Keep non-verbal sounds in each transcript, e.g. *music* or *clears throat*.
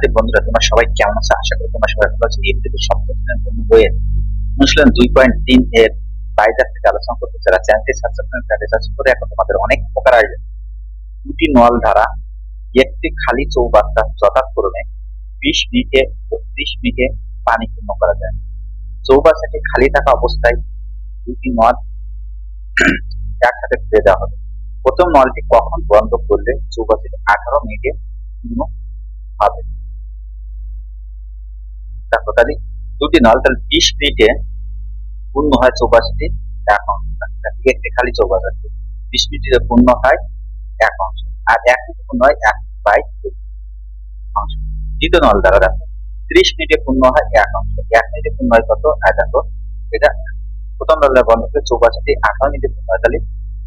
শিক্ষার্থী বন্ধুরা, তোমরা সবাই কেমন আছো? আশা করি তোমরা সবাই ভালো আছো। সপ্তম শ্রেণির বইয়ের অনুশীলন দুই পয়েন্ট তিন এর বাইজার থেকে আলোচনা করতে যারা চ্যানেলটি সাবস্ক্রাইব করে রিসার্চ করে এখন তোমাদের অনেক উপকার আসবে। দুটি নল ধারা, একটি খালি চৌবাচ্চা যথাক্রমে বিশ মিনিটে ও ত্রিশ মিনিটে পানি পূর্ণ করা যায়। চৌবাচ্চাটি খালি থাকা অবস্থায় দুটি নল *clears throat* একসাথে ফিরে দেওয়া হবে। প্রথম নলটি কখন বন্ধ করলে চৌবাচ্চাটি আঠারো মিনিটে পূর্ণ হবে? দেখো তাহলে দুটি নল, তাহলে বিশ মিনিটে পূর্ণ হয় চৌবাচ্চাটি এক অংশ। একটি খালি চৌবাচ্চাটি বিশ মিনিটে পূর্ণ হয় এক অংশ। আর এক মিনিটে পূর্ণ হয় এক বাই অংশ। দ্বিতীয় নল দ্বারা দেখো, ত্রিশ মিনিটে পূর্ণ হয় এক অংশ। এক মিনিটে পূর্ণ হয় কত? এক দেখো, এটা প্রথম নল বন্ধ করে চৌবাচ্চাটি আঠারো মিনিটে পূর্ণ হয়। তাহলে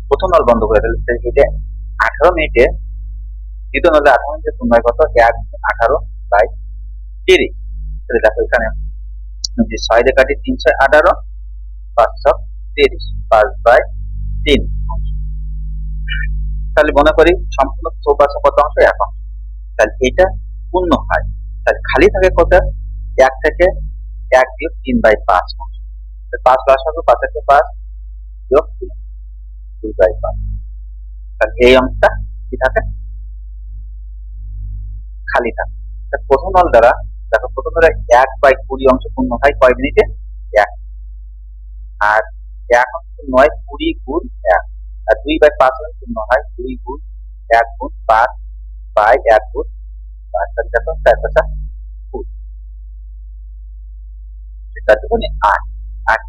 প্রথম নল বন্ধ করে তাহলে এটা আঠারো মিনিটে, দ্বিতীয় নলে আঠারো মিনিটে পূর্ণ হয় কত? এক আঠারো বাই তিরিশ। দেখো এখানে ছয় কাটি তিনশো আঠারো, পাঁচশো তিরিশ, পাঁচ বাই তিন। তাহলে মনে করি সম্পূর্ণ চৌপাশে কত অংশ এক অংশ। তাহলে এটা পূর্ণ হয়। তাহলে খালি থাকে কত? এক থেকে এক বিয়োগ তিন বাই পাঁচ অংশ। পাঁচ প্লাস হবে পাঁচ থেকে পাঁচ বিয়োগ তিন। দুই বাই পাঁচ। তাহলে এই অংশটা কি থাকে? খালি থাকে। প্রথম নল দ্বারা দেখো, প্রথম এক বাই কুড়ি অংশ পূর্ণ হয় কয় মিনিটে? এক। আর এক অংশ হয় কুড়ি গুণ এক। আর দুই বাই পাঁচ অংশ পূর্ণ হয় দুই গুণ এক গুণ পাঁচ বাই এক গুণ পাঁচ তাহলে দেখো চার পাঁচা দুগুণে আট। আট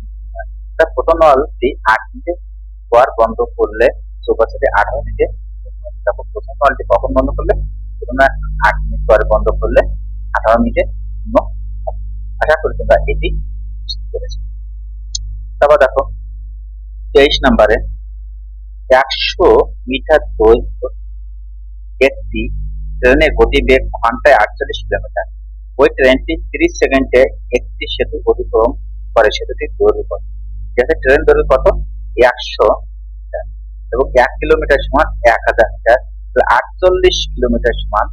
প্রথম নলটি আট পর বন্ধ করলে মিনিটে তারপর প্রথম কখন বন্ধ করলে? প্রথমে আট মিনিট পরে বন্ধ করলে আঠারো মিনিটে আশা করি তোমরা এটি তারপর দেখো, তেইশ নম্বরে, একশো মিটার দৈর্ঘ্য একটি ট্রেনের গতিবেগ ঘন্টায় আটচল্লিশ কিলোমিটার। ওই ট্রেনটি তিরিশ সেকেন্ডে একটি সেতু অতিক্রম করে, সেতুটির দৈর্ঘ্য কত? যাতে ট্রেন দৈর্ঘ্য কত? একশো এবং এক কিলোমিটার সমান এক হাজার মিটার। আটচল্লিশ কিলোমিটার সমান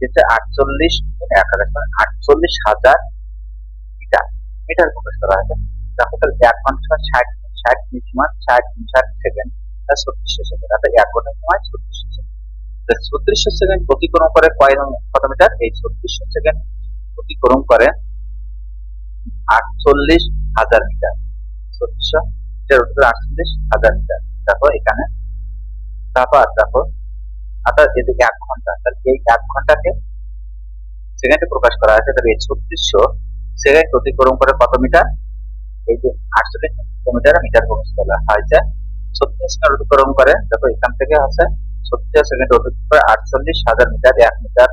যেটা আটচল্লিশ এক হাজার সমান আটচল্লিশ হাজার মিটার মিটার প্রকাশ করা হয়েছে। দেখো তাহলে এক ঘণ্টা ষাট ষাট মিনিট সমান ষাট ষাট সেকেন্ড ছত্রিশশো সেকেন্ড। অর্থাৎ এক ঘণ্টা সময় ছত্রিশশো সেকেন্ড। ছত্রিশশো সেকেন্ড অতিক্রম করে কয় কত মিটার এই ছত্রিশশো সেকেন্ড অতিক্রম করে আটচল্লিশ হাজার মিটার। ছত্রিশশো আটচল্লিশ হাজার মিটার। দেখো এখানে, তারপর দেখো অর্থাৎ এদিকে এক ঘণ্টা। তাহলে এই এক ঘন্টাকে সেকেন্ডে প্রকাশ করা আছে? তাহলে এই ছত্রিশশো সেকেন্ড অতিক্রম করে কত মিটার? এই যে আটচল্লিশ কিলোমিটার মিটার প্রকাশ করা হয় যে ছত্রিশ সেকেন্ড অতিক্রম করে দেখো, এখান থেকে আছে ছত্রিশ সেকেন্ড অতিক্রম করে আটচল্লিশ হাজার মিটার, এক মিটার,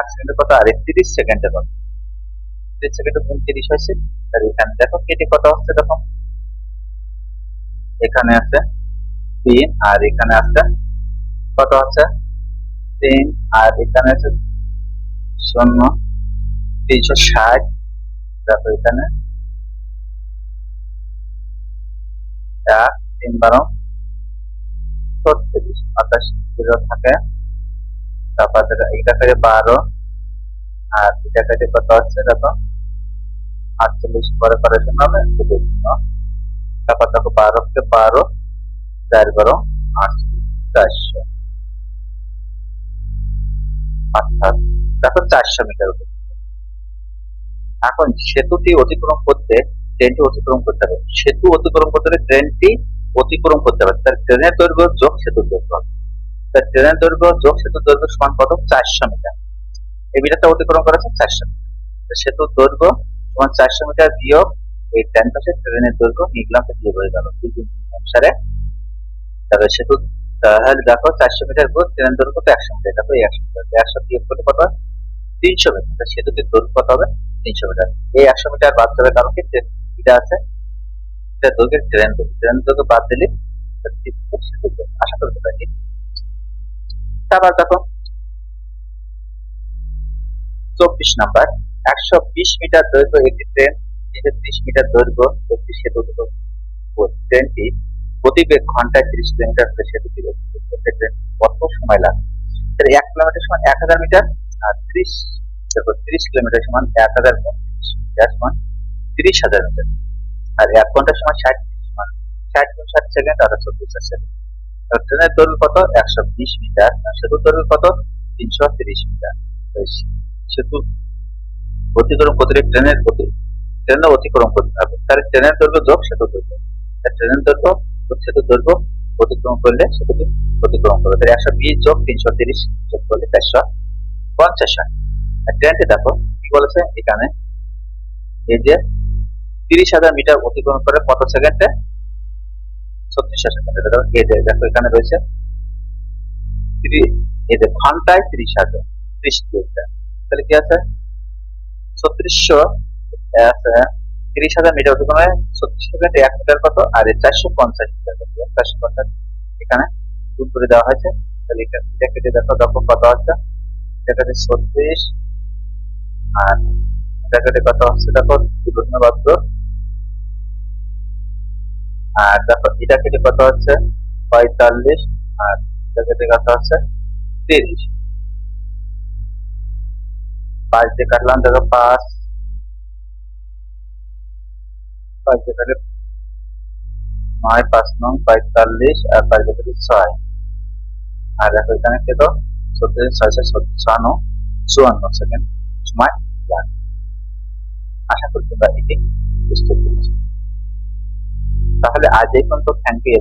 এক সেকেন্ডে কত? আর তিরিশ সেকেন্ডে কত? তিরিশ সেকেন্ডে কোন তিরিশ হয়েছে। তাহলে এখানে দেখো, কেটে কত হচ্ছে দেখো? এখানে আছে তিন আর এখানে আছে কত হচ্ছে তিন, আর এখানে আছে শূন্য, তিনশো ষাট। তারপর এখানে এক তিন বারো, ছত্রিশ, আঠাশ, জিরো থাকে। তারপর এটা থেকে বারো, আর এটা থেকে কত হচ্ছে দেখো? আটচল্লিশ, পরে পরে শূন্য শূন্য। তারপর দেখো বারো থেকে বারো, চার বারো, আটচল্লিশ, চারশো। অর্থাৎ দেখো চারশো মিটার এখন সেতুটি অতিক্রম করতে ট্রেনটি অতিক্রম করতে হবে। সেতু অতিক্রম করতে হলে ট্রেনটি অতিক্রম করতে হবে। তার ট্রেনের দৈর্ঘ্য যোগ সেতুর দৈর্ঘ্য। তার ট্রেনের দৈর্ঘ্য যোগ সেতুর দৈর্ঘ্য সমান কত? চারশো মিটার। এই মিটারটা অতিক্রম করেছে চারশো মিটার। সেতুর দৈর্ঘ্য সমান চারশো মিটার বিয়োগ এই ট্রেন পাশে ট্রেনের দৈর্ঘ্য নিগলাম দিয়ে হয়ে গেল অনুসারে তাহলে সেতু তাহলে দেখো চারশো মিটার পর ট্রেনের দৈর্ঘ্য তো একশো মিটার দেখো একশো মিটার একশো বিয়োগ করলে কত? তিনশো মিটার সেতুটির দৈর্ঘ্য কত হবে? তিনশো মিটার এই একশো মিটার বাদ যাবে কারণ কি? এটা আছে, এটা দৈর্ঘ্যের ট্রেন ট্রেন দৈর্ঘ্য বাদ দিলে আশা করতে পারি তারপর দেখো, চব্বিশ নাম্বার। একশো বিশ মিটার দৈর্ঘ্য একটি ট্রেন একশো ত্রিশ মিটার দৈর্ঘ্য একটি সেতু ট্রেনটি গতিবেগ ঘন্টায় ত্রিশ কিলোমিটার হলে সেতুটি ট্রেন কত সময় লাগে এক কিলোমিটার সময় এক হাজার মিটার আর ত্রিশ দেখো তিরিশ কিলোমিটার সমান এক হাজার বত্রিশ মিটার সমান তিরিশ হাজার মিটার। আর এক ঘণ্টার সময় ষাট মিনিট সমান ষাট গুণ ষাট সেকেন্ড আর চব্বিশ সেকেন্ড। ট্রেনের দৈর্ঘ্য কত? একশো বিশ মিটার। সেতুর দৈর্ঘ্য কত? তিনশো তিরিশ মিটার। সেতু অতিক্রম করতে ট্রেনের প্রতি ট্রেনও অতিক্রম করতে হবে তাহলে ট্রেনের দৈর্ঘ্য যোগ সেতুর দৈর্ঘ্য। ট্রেনের দৈর্ঘ্য সেতুর দৈর্ঘ্য অতিক্রম করলে সেতুটি অতিক্রম করবে। তাহলে একশো বিশ যোগ তিনশো তিরিশ যোগ করলে চারশো পঞ্চাশ হয় ট্রেনটি দেখো, কি বলেছে এখানে? এই যে তিরিশ হাজার মিটার অতিক্রম করে কত সেকেন্ডে? ছত্রিশশো সেকেন্ডে এই যে, দেখো, এখানে রয়েছে এই যে ঘন্টায় তিরিশ হাজার, ত্রিশ কিলোমিটার। তাহলে কি আছে? ছত্রিশশো তিরিশ হাজার মিটার অতিক্রমে ছত্রিশ সেকেন্ডে এক মিটার কত? আর চারশো পঞ্চাশ মিটার কত? চারশো পঞ্চাশ এখানে গুণ করে দেওয়া হয়েছে। তাহলে এটা এটা কেটে দেখো দেখো কত হচ্ছে। হচ্ছে ছত্রিশ আর এটা কেটে কত হচ্ছে? দেখো, দুটো বাদ্য আর দেখো, এটা কেটে কত হচ্ছে? পঁয়তাল্লিশ আর এটা কেটে কত হচ্ছে? তিরিশ। পাঁচ দিয়ে কাটলাম, দেখো পাঁচ। নয়, পাঁচ নং, পঁয়তাল্লিশ আর পাঁচ ছয়। আর দেখো এখানে ছত্রিশ, ছয় ছয়ান্ন চুয়ান্ন সেকেন্ড আশা বুঝতে তাহলে আজ এই পর্যন্ত। Thank you